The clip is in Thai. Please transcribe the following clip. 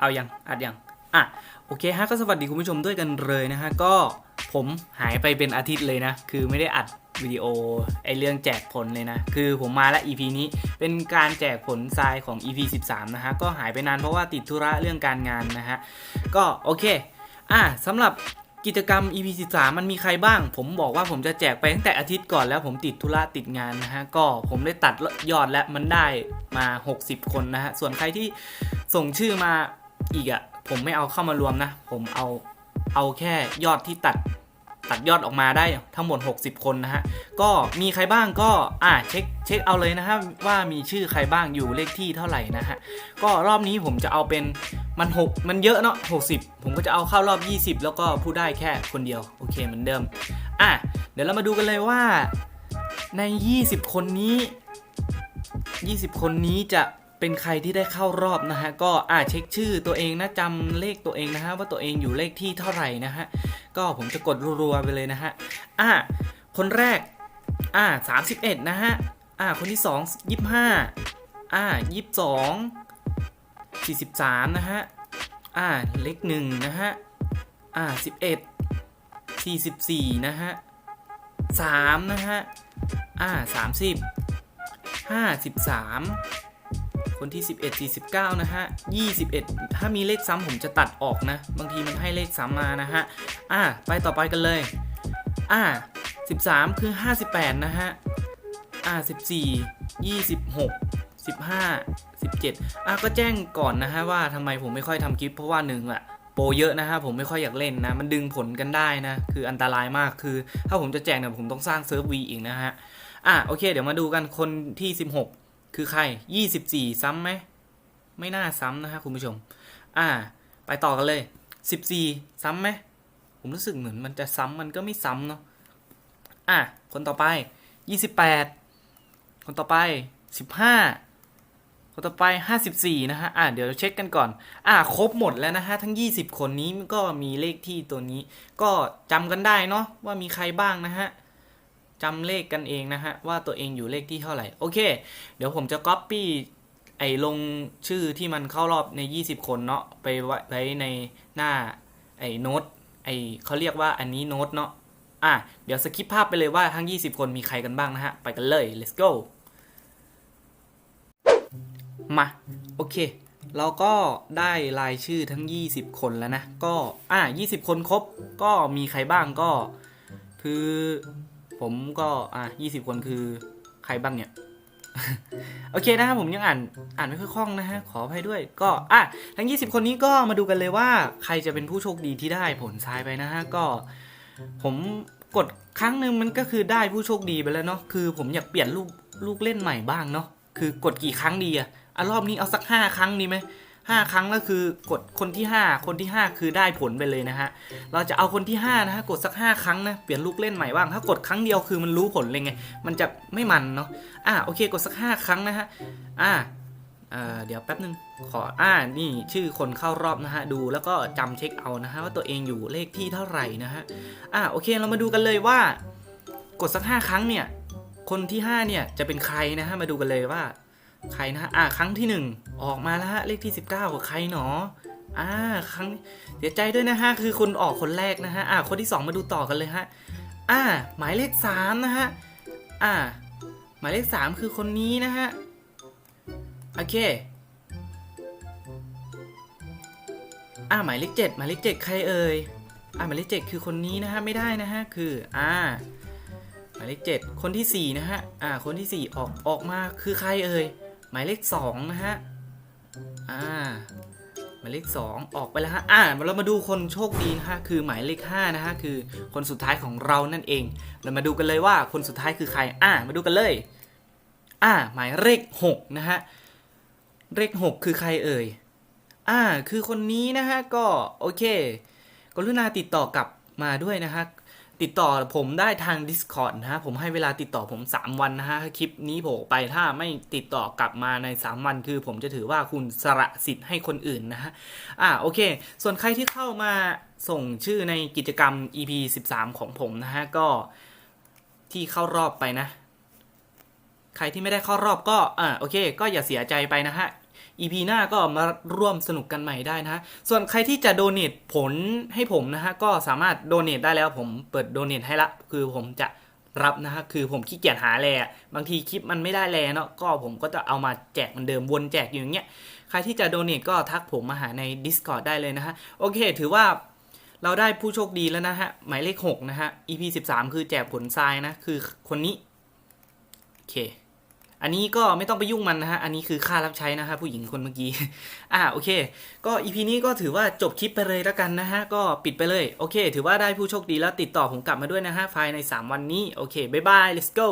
เอายังอัดยังอะโอเคฮะก็สวัสดีคุณผู้ชมด้วยกันเลยนะฮะก็ผมหายไปเป็นอาทิตย์เลยนะ คือไม่ได้อัดวิดีโอไอเรื่องแจกผลเลยนะ คือผมมาแล้ว EP นี้เป็นการแจกผลทรายของ EP 13 นะฮะ ก็หายไปนานเพราะว่าติดธุระเรื่องการงานนะฮะ ก็โอเค อะสำหรับกิจกรรม EP 13 มันมีใครบ้าง ผมบอกว่าผมจะแจกไปตั้งแต่อาทิตย์ก่อนแล้วผมติดธุระติดงานนะฮะ ก็ผมได้ตัดยอดแล้วมันได้มา 60 คนนะฮะ ส่วนใครที่ส่งชื่อมา อีกอะผมไม่เอาเข้ามารวมนะ ผมเอาเอาแค่ยอดที่ตัดตัดยอดออกมาได้ทั้งหมด 60 คนนะฮะ ก็มีใครบ้างก็อ่าเช็คเช็คเอาเลยนะฮะว่ามีชื่อใครบ้างอยู่เลขที่เท่าไหร่นะฮะ ก็รอบนี้ผมจะเอาเป็นมัน 6 มันเยอะเนาะ60 ผมก็จะเอาเข้ารอบ 20 แล้วก็พูดได้แค่คนเดียว โอเคเหมือนเดิม อะ เดี๋ยวเรามาดูกันเลยว่าใน 20 คนนี้ 20 คนนี้จะ เป็นใครที่ได้เข้ารอบนะฮะก็อ่าเช็คชื่อตัวเองนะจำเลขตัวเองนะฮะว่าตัวเองอยู่เลขที่เท่าไหร่นะฮะก็ผมจะกดรัวๆไปเลยนะฮะอ่าคนแรกอ่า31นะฮะอ่าคนที่2 25อ่า22 43นะฮะอ่าเลขหนึ่งนะฮะอ่า11 44นะฮะ3นะฮะอ่า30 53 คนที่ 11 49 นะฮะ 21 ถ้ามีเลขซ้ำผมจะตัดออกนะ บางทีมันให้เลขซ้ำมานะฮะ อ่า ไปต่อไปกันเลย อ่า 13 คือ 58 นะฮะ อ่า 14 26 15 17 อะก็แจ้งก่อนนะฮะว่าทำไมผมไม่ค่อยทำคลิปเพราะว่าหนึ่งอะโปรเยอะนะฮะผมไม่ค่อยอยากเล่นนะ มันดึงผลกันได้นะ คืออันตรายมากคือ ถ้าผมจะแจกเนี่ยผมต้องสร้างเซิร์ฟวีอีกนะฮะ อะโอเค เดี๋ยวมาดูกันคนที่ 16 คือใคร 24 ซ้ำไหม ไม่น่าซ้ำนะฮะคุณผู้ชม อ่า ไปต่อกันเลย 14 ซ้ำไหม ผมรู้สึกเหมือนมันจะซ้ำมันก็ไม่ซ้ำเนาะ อะ คนต่อไป 28 คนต่อไป 15 คนต่อไป 54 นะฮะ อะ เดี๋ยวเช็คกันก่อน อะ ครบหมดแล้วนะฮะ ทั้ง 20 คนนี้ก็มีเลขที่ตัวนี้ ก็จำกันได้เนาะว่ามีใครบ้างนะฮะ จำเลขกันเองนะฮะ ว่าตัวเองอยู่เลขที่เท่าไหร่ โอเค เดี๋ยวผมจะ Copy ไอ้ลงชื่อที่มันเข้ารอบใน 20 คนเนาะไปไว้ในหน้าไอ้โน้ตไอ้เขาเรียกว่าอันนี้โน้ตเนาะอะเดี๋ยวสคิปภาพไปเลยว่าทั้ง 20 คนมีใครกันบ้างนะฮะ ไปกันเลย let's go มา โอเค เราก็ได้รายชื่อทั้ง 20 คนแล้วนะ ก็ อะ20 คนครบ ก็มีใครบ้างก็ คือ ผมก็อะ20คนคือใครบ้างเนี่ยโอเคนะครับผมยังอ่านอ่านไม่ค่อยคล่องนะฮะขออภัยด้วยก็อะทั้ง 20 คนนี้ก็มาดูกันเลยว่าใครจะเป็นผู้โชคดีที่ได้ผลทรายไปนะฮะก็ ผมกดครั้งหนึ่งมันก็คือได้ผู้โชคดีไปแล้วเนาะคือ ผมอยากเปลี่ยนลูกลูกเล่นใหม่บ้างเนาะคือกดกี่ครั้งดีอะอะรอบนี้เอาสัก 5 ครั้งดีไหม ห้าครั้งก็คือกดคนที่ 5 คนที่ 5 คือได้ผลไปเลยนะฮะ เราจะเอาคนที่5นะฮะกดสัก 5 ครั้งนะ เปลี่ยนลูกเล่นใหม่บ้าง ถ้ากดครั้งเดียวคือมันรู้ผลเลยไง มันจะไม่มันเนาะ อะโอเคกดสัก 5 ครั้งนะฮะ อะเเดี๋ยวแป๊บนึงขออ่านี่ชื่อคนเข้ารอบนะฮะ ดูแล้วก็จำเช็คเอานะฮะว่าตัวเองอยู่เลขที่เท่าไหร่นะฮะ อะโอเคเรามาดูกันเลยว่า กดสัก 5 ครั้งเนี่ย คนที่ 5 เนี่ยจะเป็นใครนะฮะ มาดูกันเลยว่า ใครนะฮะอะครั้งที่ 1 ออกมาแล้วฮะเลขที่ 19กับใครหนออ่าครั้งเสียใจด้วยนะฮะคือคนออกคนแรกนะฮะอ่าคนที่ 2 มาดูต่อกันเลยฮะอ่าหมายเลข3นะฮะอ่าหมายเลข 3 คือคนนี้นะฮะโอเคอ่าหมายเลข7หมายเลข7ใครเอ่ยอ่าหมายเลข7คือคนนี้นะฮะไม่ได้นะฮะคืออ่าหมายเลข7คนที่4นะฮะอ่าคนที่ 4 ออกออกมาคือใครเอ่ย หมายเลข2นะฮะอ่าหมายเลข 2 ออกไปแล้วฮะอ่าเรามาดูคนโชคดีนะฮะคือหมายเลข5นะฮะคือคนสุดท้ายของเรานั่นเอง เรามาดูกันเลยว่าคนสุดท้ายคือใครอ่ามาดูกันเลยอ่าหมายเลข6นะฮะเลข6คือใครเอ่ยอ่าคือคนนี้นะฮะก็โอเคกรุณาติดต่อกลับมาด้วยนะฮะ ติดต่อผมได้ทาง Discord นะฮะ ผมให้เวลาติดต่อผม 3 วันนะฮะ คลิปนี้โผล่ไปถ้าไม่ติดต่อกลับมาใน 3 วัน คือผมจะถือว่าคุณสละสิทธิ์ให้คนอื่นนะฮะ อ่าโอเค ส่วนใครที่เข้ามาส่งชื่อในกิจกรรม EP 13 ของผมนะฮะ ก็ที่เข้ารอบไปนะ ใครที่ไม่ได้เข้ารอบก็อ่าโอเค ก็อย่าเสียใจไปนะฮะ EP หน้าก็มาร่วมสนุกกันใหม่ได้นะฮะ ส่วนใครที่จะโดเน a ผลให้ผมนะฮะ ก็สามารถโดเน a ได้แล้วผมเปิดโดเน a ให้ละ คือผมจะรับนะฮะ คือผมขี้เกียจหาแลบางทีคลิปมันไม่ได้แลเนาะ ก็ผมก็จะเอามาแจกเหมือนเดิมวนแจกอยู่อย่างเงี้ย ใครที่จะโดเน a ก็ทักผมมาหาใน Discord ได้เลยนะฮะ โอเค ถือว่าเราได้ผู้โชคดีแล้วนะฮะ หมายเลข 6 นะฮะ EP 13 คือแจกผลทรายนะ คือคนนี้ โอเค อันนี้ก็ไม่ต้องไปยุ่งมันนะฮะ อันนี้คือค่ารับใช้นะฮะผู้หญิงคนเมื่อกี้ อ่าโอเค ก็อีพีนี้ก็ถือว่าจบคลิปไปเลยแล้วกันนะฮะ ก็ปิดไปเลย โอเค ถือว่าได้ผู้โชคดีแล้วติดต่อผมกลับมาด้วยนะฮะภายใน 3 วันนี้ โอเค บ๊ายบาย let's go